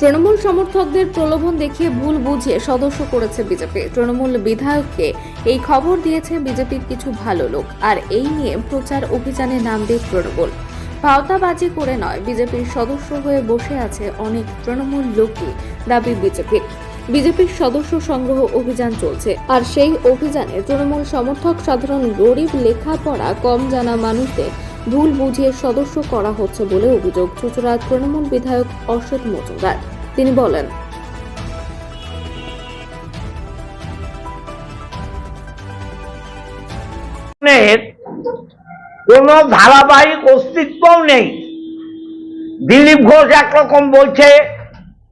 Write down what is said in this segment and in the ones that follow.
তৃণমূল সমর্থকদের প্রলোভন দেখিয়ে ভুল বুঝিয়ে সদস্য করেছে বিজেপি। তৃণমূল বিধায়ককে এই খবর দিয়েছে বিজেপির কিছু ভালো লোক। আর এই নিয়ে প্রচার অভিযানে নামবে তৃণমূল। পাওতাবাজি করে নয়, বিজেপির সদস্য হয়ে বসে আছে অনেক তৃণমূল লোকই, দাবি বিজেপির। বিজেপির সদস্য সংগ্রহ অভিযান চলছে। আর সেই অভিযানে তৃণমূল সমর্থক সাধারণ গরিব লেখাপড়া কম জানা মানুষদের ভুল বুঝিয়ে সদস্য করা হচ্ছে বলে অভিযোগ। চুচুড়া তৃণমূল বিধায়ক অশোক মজুমদার। তিনি বলেন কোনো ধারাবাহিক অস্তিত্বও নেই। দিলীপ ঘোষ একরকম বলছে,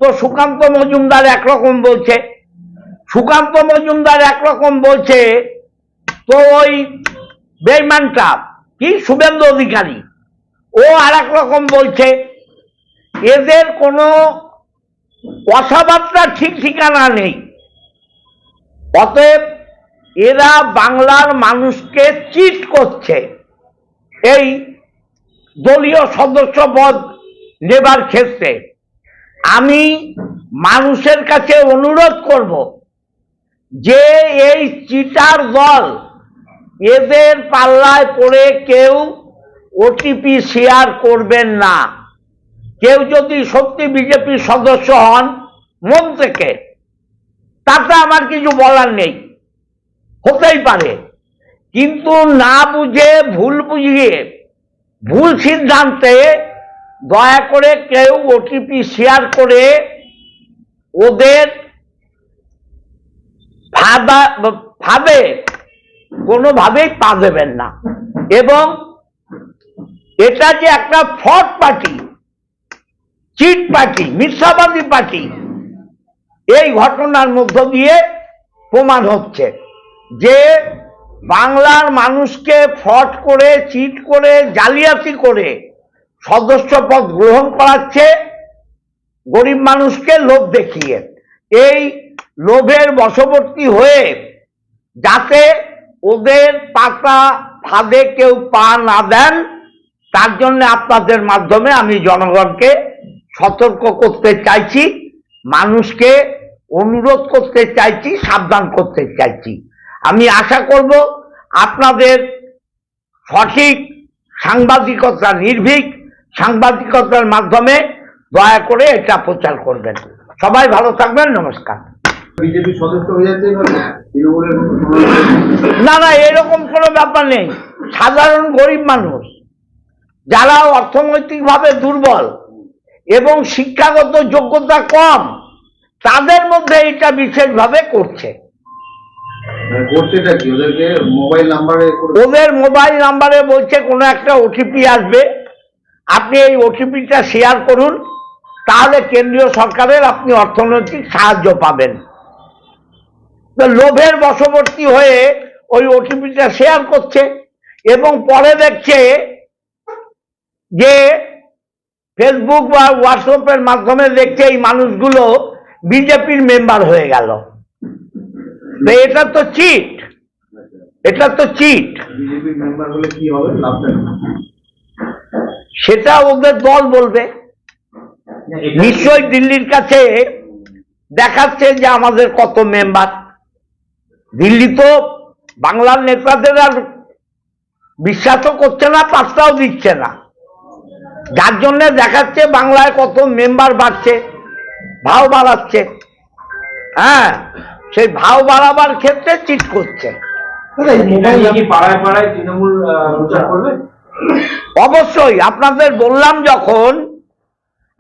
তো সুকান্ত মজুমদার একরকম বলছে। সুকান্ত মজুমদার একরকম বলছে, তো ওই বেইমানটা কি? শুভেন্দু অধিকারী। ও আর রকম বলছে, এদের কোনো কথাবার্তা ঠিক ঠিকানা নেই। অতএব এরা বাংলার মানুষকে চিট করছে। এই দলীয় সদস্য পদ নেবার ক্ষেত্রে আমি মানুষের কাছে অনুরোধ করব যে এই চিটার দল এদের পাল্লায় পড়ে কেউ ওটিপি শেয়ার করবেন না। কেউ যদি সত্যি বিজেপির সদস্য হন, মন থেকে, তাতে আমার কিছু বলার নেই। হতেই পারে। কিন্তু না বুঝে, ভুল বুঝিয়ে, ভুল সিদ্ধান্তে দয়া করে কেউ ওটিপি শেয়ার করে ওদের ফাঁদা, ফাঁদে কোনোভাবেই পা দেবেন না। এবং এটা যে একটা ফ্রড পার্টি চিট পার্টি মিথ্যাবাদী পার্টি এই ঘটনার মধ্য দিয়ে প্রমাণ হচ্ছে যে বাংলার মানুষকে ফ্রড করে, চিট করে, জালিয়াতি করে সদস্য পদ গ্রহণ করাচ্ছে গরিব মানুষকে লোভ দেখিয়ে। এই লোভের বশবর্তী হয়ে যাতে ওদের পাতা ফাঁদে কেউ পা না দেন, তার জন্য আপনাদের মাধ্যমে আমি জনগণকে সতর্ক করতে চাইছি মানুষকে অনুরোধ করতে চাইছি সাবধান করতে চাইছি। আমি আশা করব আপনাদের সঠিক সাংবাদিকতা নির্ভীক সাংবাদিকতার মাধ্যমে দয়া করে এটা প্রচার করবেন। সবাই ভালো থাকবেন নমস্কার। হয়ে না না এরকম কোনো ব্যাপার নেই। সাধারণ গরিব মানুষ যারা অর্থনৈতিকভাবে দুর্বল এবং শিক্ষাগত যোগ্যতা কম তাদের মধ্যে এটা বিশেষভাবে করছে। মানে ওদের মোবাইল নাম্বারে বলছে কোনো একটা ওটিপি আসবে। আপনি এই ওটিপিটা শেয়ার করুন তাহলে কেন্দ্রীয় সরকারের আপনি অর্থনৈতিক সাহায্য পাবেন। লোভের বশবর্তী হয়ে ওই ওটিপিটা শেয়ার করছে এবং পরে দেখছে যে ফেসবুক বা হোয়াটসঅ্যাপের মাধ্যমে দেখছে এই মানুষগুলো বিজেপির মেম্বার হয়ে গেল। এটা তো চিট এটা তো চিট বিজেপির মেম্বার হলে কি হবে? লাভটা কি? সেটা ওদের দল বলবে। নিশ্চয়ই দিল্লির কাছে দেখাচ্ছে যে আমাদের কত মেম্বার দিল্লি তো বাংলার নেতাদের আর বিশ্বাসও করছে না পাত্তাও দিচ্ছে না। যার জন্য দেখাচ্ছে বাংলায় কত মেম্বার বাড়ছে ভাও বাড়াচ্ছে। হ্যাঁ সেই ভাও বাড়াবার ক্ষেত্রে চিট করছে। অবশ্যই আপনাদের বললাম যখন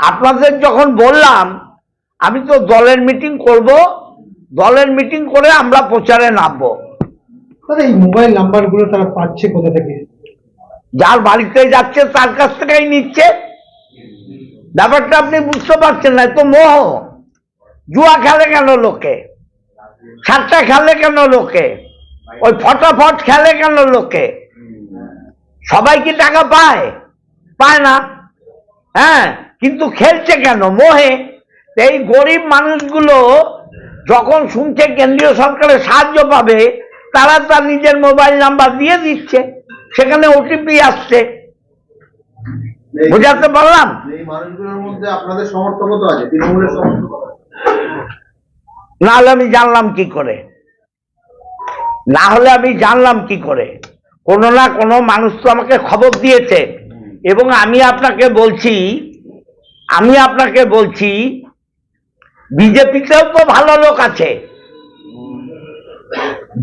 আপনাদের যখন বললাম আমি তো দলের মিটিং করব দলের মিটিং করে আমরা প্রচারে নামবো। দাদা এই মোবাইল নাম্বারগুলো তারা পাচ্ছে কোথা থেকে? যার বাড়িতে যাচ্ছে, তার কাছ থেকেই নিচ্ছে। ব্যাপারটা আপনি বুঝতে পারছেন না তো মোহ। জুয়া খেলে কেন লোকে? সাতটা খেলে কেন লোকে? ওই ফটাফট খেলে কেন লোকে? সবাই কি টাকা পায়? পায় না। হ্যাঁ কিন্তু খেলছে কেন? মোহে। এই গরিব মানুষগুলো যখন শুনছে কেন্দ্রীয় সরকারের সাহায্য পাবে, তারা তার নিজের মোবাইল নাম্বার দিয়ে দিচ্ছে। সেখানে ওটিপি আসছে। বোঝাতে পারলাম? এই মানুষগুলোর মধ্যে আপনাদের সমর্থকও তো আছে তৃণমূলের সমর্থক। না হলে আমি জানলাম কি করে? না হলে আমি জানলাম কি করে? কোনো না কোনো মানুষ তো আমাকে খবর দিয়েছে। এবং আমি আপনাকে বলছি আমি আপনাকে বলছি বিজেপিতেও তো ভালো লোক আছে।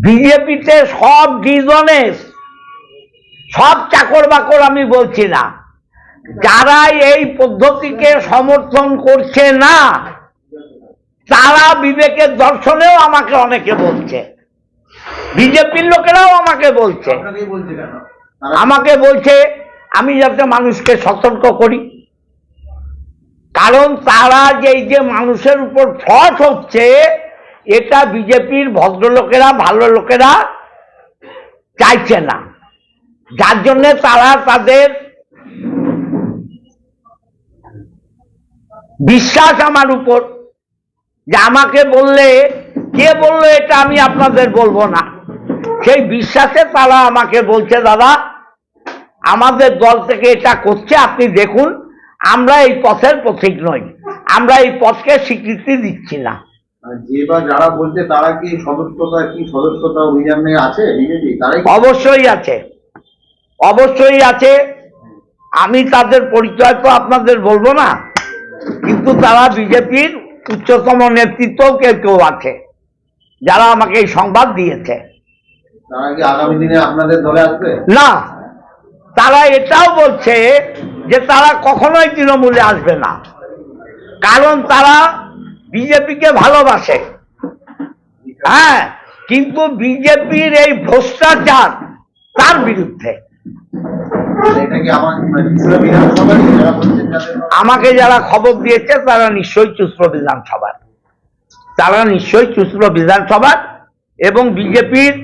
বিজেপিতে সব ডিজনেস সব চাকর বাকর আমি বলছি না। যারা এই পদ্ধতিকে সমর্থন করছে না তারা বিবেকের দর্শনেও আমাকে অনেকে বলছে। বিজেপির লোকেরাও আমাকে বলছে। আমাকে বলছে আমি যাতে মানুষকে সতর্ক করি। কারণ তারা যে এই যে মানুষের উপর ফট হচ্ছে এটা বিজেপির ভদ্রলোকেরা ভালো লোকেরা চাইছে না। যার জন্য তারা তাদের বিশ্বাস আমার উপর যে আমাকে বললে কে বলল এটা আমি আপনাদের বলব না। সেই বিশ্বাসে তারা আমাকে বলছে দাদা আমাদের দল থেকে এটা করছে আপনি দেখুন আমরা এই পথের পথিক নই। আমরা এই পথকে স্বীকৃতি দিচ্ছি না। যে বা যারা বলছে তারা কি সদস্যতা কি সদস্যতা অভিযানে আছে? অবশ্যই আছে। অবশ্যই আছে। আমি তাদের পরিচয় তো আপনাদের বলব না কিন্তু তারা বিজেপির উচ্চতম নেতৃত্ব কেউ কেউ আছে যারা আমাকে এই সংবাদ দিয়েছে। না তারা এটাও বলছে যে তারা কখনোই তৃণমূলে আসবে না কারণ তারা বিজেপিকে ভালোবাসে। হ্যাঁ কিন্তু বিজেপির এই ভ্রষ্টাচার তার বিরুদ্ধে। আমাকে যারা খবর দিয়েছে তারা নিশ্চয়ই চুস্র বিধানসভার। তারা নিশ্চয়ই চুস্র বিধানসভার এবং বিজেপির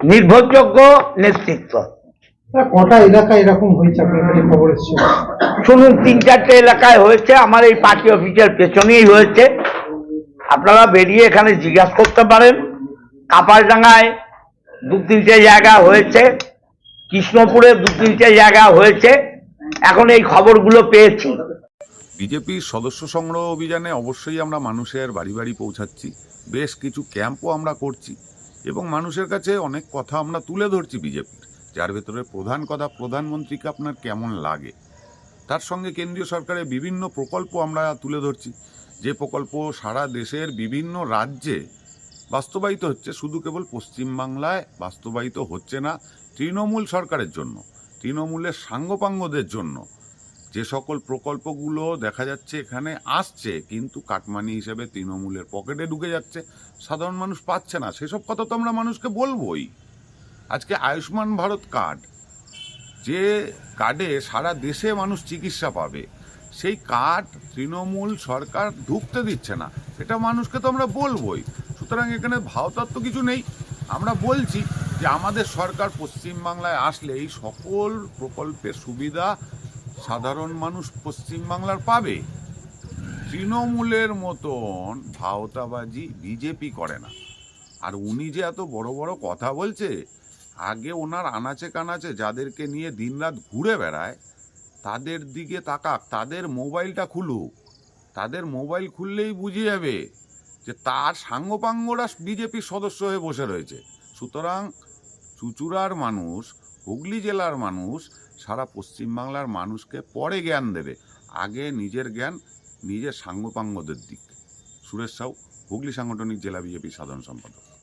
নির্ভরযোগ্য নেতৃত্ব। কটা এলাকা এরকম হয়েছে? আপনার খবর এসছে? শুনুন তিন চারটে এলাকায় হয়েছে আমার এই পার্টি অফিসের পেছনেই হয়েছে। আপনারা বেরিয়ে এখানে জিজ্ঞাসা করতে পারেন। কাপারডাঙ্গায় দু তিনটে জায়গা হয়েছে। কৃষ্ণপুরে দু তিনটে জায়গা হয়েছে। এখন এই খবরগুলো পেয়েছি। বিজেপির সদস্য সংগ্রহ অভিযানে অবশ্যই আমরা মানুষের বাড়ি বাড়ি পৌঁছাচ্ছি। বেশ কিছু ক্যাম্পও আমরা করছি। এবং মানুষের কাছে অনেক কথা আমরা তুলে ধরছি বিজেপির। যার ভেতরে প্রধান কথা, প্রধানমন্ত্রীকে আপনার কেমন লাগে? তার সঙ্গে কেন্দ্রীয় সরকারের বিভিন্ন প্রকল্প আমরা তুলে ধরছি। যে প্রকল্প সারা দেশের বিভিন্ন রাজ্যে বাস্তবায়িত হচ্ছে শুধু কেবল পশ্চিমবাংলায় বাস্তবায়িত হচ্ছে না তৃণমূল সরকারের জন্য, তৃণমূলের সাঙ্গপাঙ্গদের জন্য। যে সকল প্রকল্পগুলো দেখা যাচ্ছে এখানে আসছে, কিন্তু কাটমানি হিসেবে তৃণমূলের পকেটে ঢুকে যাচ্ছে, সাধারণ মানুষ পাচ্ছে না। সেসব কথা তো আমরা মানুষকে বলবোই। আজকে আয়ুষ্মান ভারত কার্ড, যে কার্ডে সারা দেশে মানুষ চিকিৎসা পাবে, সেই কার্ড তৃণমূল সরকার ঢুকতে দিচ্ছে না। এটা মানুষকে তো আমরা বলবোই। সুতরাং এখানে ভাওতাত্ত্ব কিছু নেই। আমরা বলছি যে আমাদের সরকার পশ্চিমবাংলায় আসলে এই সকল প্রকল্পের সুবিধা সাধারণ মানুষ পশ্চিমবাংলার পাবে। তৃণমূলের মতন ভাওতাবাজি বিজেপি করে না। আর উনি যে এত বড় বড় কথা বলছে, আগে ওনার আনাচে কানাচে যাদেরকে নিয়ে দিনরাত ঘুরে বেড়ায়, তাদের দিকে তাকাক, তাদের মোবাইলটা খুলুক। তাদের মোবাইল খুললেই বুঝে যাবে যে তার সাঙ্গপাঙ্গরা বিজেপির সদস্য হয়ে বসে রয়েছে। সুতরাং চুচুড়ার মানুষ, হুগলি জেলার মানুষ, সারা পশ্চিমবাংলার মানুষকে পরে জ্ঞান দেবে। আগে নিজের জ্ঞান, নিজের সাঙ্গপাঙ্গদের দিক। সুরেশ সাউ, হুগলি সাংগঠনিক জেলা বিজেপি সাধারণ সম্পাদক।